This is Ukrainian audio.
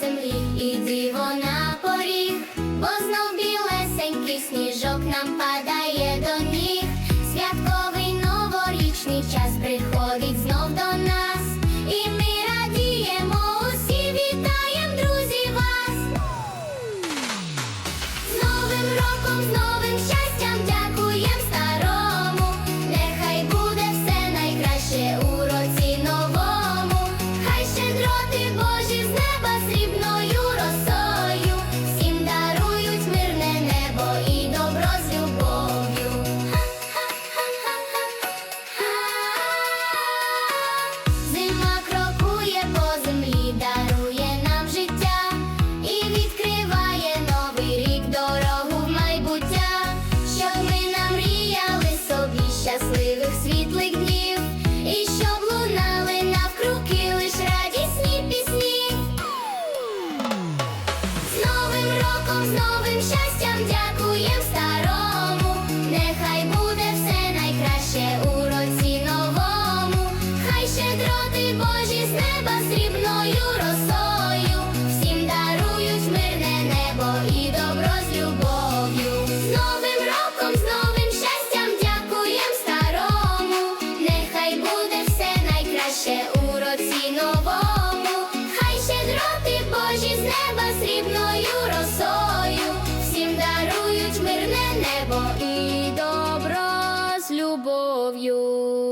землі, і диво на поріг, бо знов білесенький сніжок нам падає до ніг. Святковий новорічний час приходить знов до нас, і ми радіємо усі, вітаєм, друзі, вас. З Новим роком, з днів, і щоб лунали навкруги лиш радісні пісні. З Новим роком, з новим щастям дякуєм старому. Нехай буде все найкраще у році новому. Хай щедроти Божі з неба срібною росою. Найкраще у році новому. Хай щедроти Божі з неба срібною росою. Всім дарують мирне небо і добро з любов'ю.